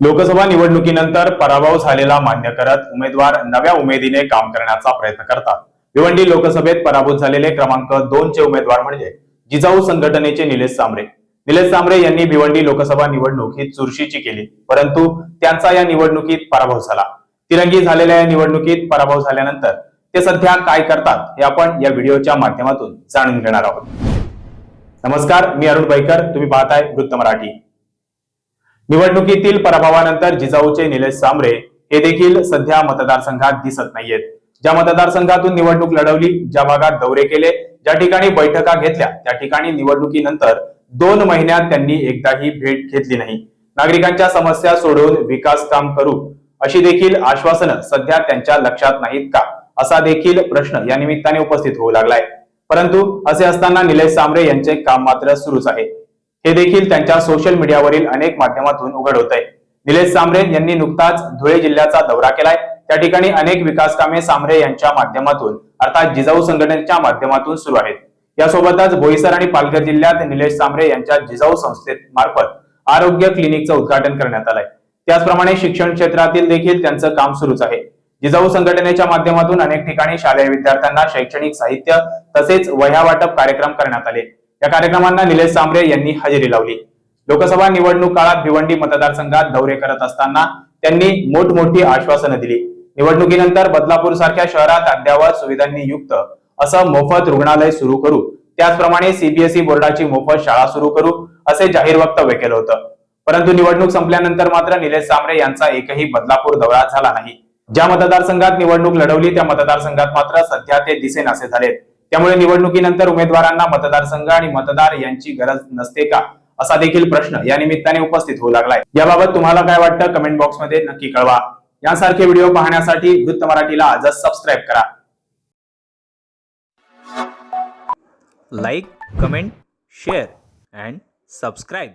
लोकसभा निवडणुकीनंतर पराभव झालेला मान्य करत उमेदवार नव्या उमेदीने काम करण्याचा प्रयत्न करतात. भिवंडी लोकसभेत पराभूत झालेले क्रमांक दोन चे उमेदवार म्हणजे जिजाऊ संघटनेचे निलेश सांबरे निलेश सांबरे यांनी भिवंडी लोकसभा निवडणूक ही चुरशीची केली परंतु त्यांचा या निवडणुकीत पराभव झाला. तिरंगी झालेल्या या निवडणुकीत पराभव झाल्यानंतर ते सध्या काय करतात हे आपण या व्हिडिओच्या माध्यमातून जाणून घेणार आहोत. नमस्कार मी अरुण बैकर तुम्ही पाहताय वृत्त मराठी. निवडणुकीतील पराभवानंतर जिजाऊचे निलेश सांबरे हे देखील सध्या मतदारसंघात दिसत नाहीयेत. ज्या मतदारसंघातून निवडणूक लढवली ज्या भागात दौरे केले ज्या ठिकाणी बैठका घेतल्या त्या ठिकाणी निवडणुकीनंतर दोन महिन्यात त्यांनी एकदाही भेट घेतली नाही. नागरिकांच्या समस्या सोडवून विकास काम करू अशी देखील आश्वासनं सध्या त्यांच्या लक्षात नाहीत का? असा देखील प्रश्न या निमित्ताने उपस्थित होऊ लागलाय. परंतु असे असताना निलेश सांबरे यांचे काम मात्र सुरूच आहे. हे देखील त्यांच्या सोशल मीडियावरील अनेक माध्यमातून उघड होत आहे निलेश सांबरे यांनी नुकताच धुळे जिल्ह्याचा दौरा केलाय. त्या ठिकाणी अनेक विकास कामे सांबरे यांच्या माध्यमातून अर्थात जिजाऊ संघटनेच्या माध्यमातून सुरू आहेत. यासोबतच बोईसर आणि पालघर जिल्ह्यात निलेश सांबरे यांच्या जिजाऊ संस्थेत मार्फत आरोग्य क्लिनिकचं उद्घाटन करण्यात आलंय. त्याचप्रमाणे शिक्षण क्षेत्रातील देखील त्यांचं काम सुरूच आहे. जिजाऊ संघटनेच्या माध्यमातून अनेक ठिकाणी शालेय विद्यार्थ्यांना शैक्षणिक साहित्य तसेच वह्या वाटप कार्यक्रम करण्यात आले. या कार्यक्रमांना निलेश सांबरे यांनी हजेरी लावली. लोकसभा निवडणूक काळात भिवंडी मतदारसंघात दौरे करत असताना त्यांनी मोठमोठी आश्वासनं दिली. निवडणुकीनंतर बदलापूर सारख्या शहरात अद्यावत सुविधांनी युक्त असं मोफत रुग्णालय सुरू करू. त्याचप्रमाणे सीबीएसई बोर्डाची मोफत शाळा सुरू करू असे जाहीर वक्तव्य केलं होतं. परंतु निवडणूक संपल्यानंतर मात्र निलेश सांबरे यांचा एकही बदलापूर दौरा झाला नाही. ज्या मतदारसंघात निवडणूक लढवली त्या मतदारसंघात मात्र सध्या ते दिसेनासे झालेत. त्यामुळे निवडणुकीनंतर उमेदवारांना मतदारसंघ आणि मतदार यांची गरज नसते का? असा देखील प्रश्न या निमित्ताने उपस्थित होऊ लागलाय. याबाबत तुम्हाला काय वाटतं? कमेंट बॉक्समध्ये नक्की कळवा. यासारखे व्हिडिओ पाहण्यासाठी वृत्त मराठीला आजच सबस्क्राईब करा. Like comment share and subscribe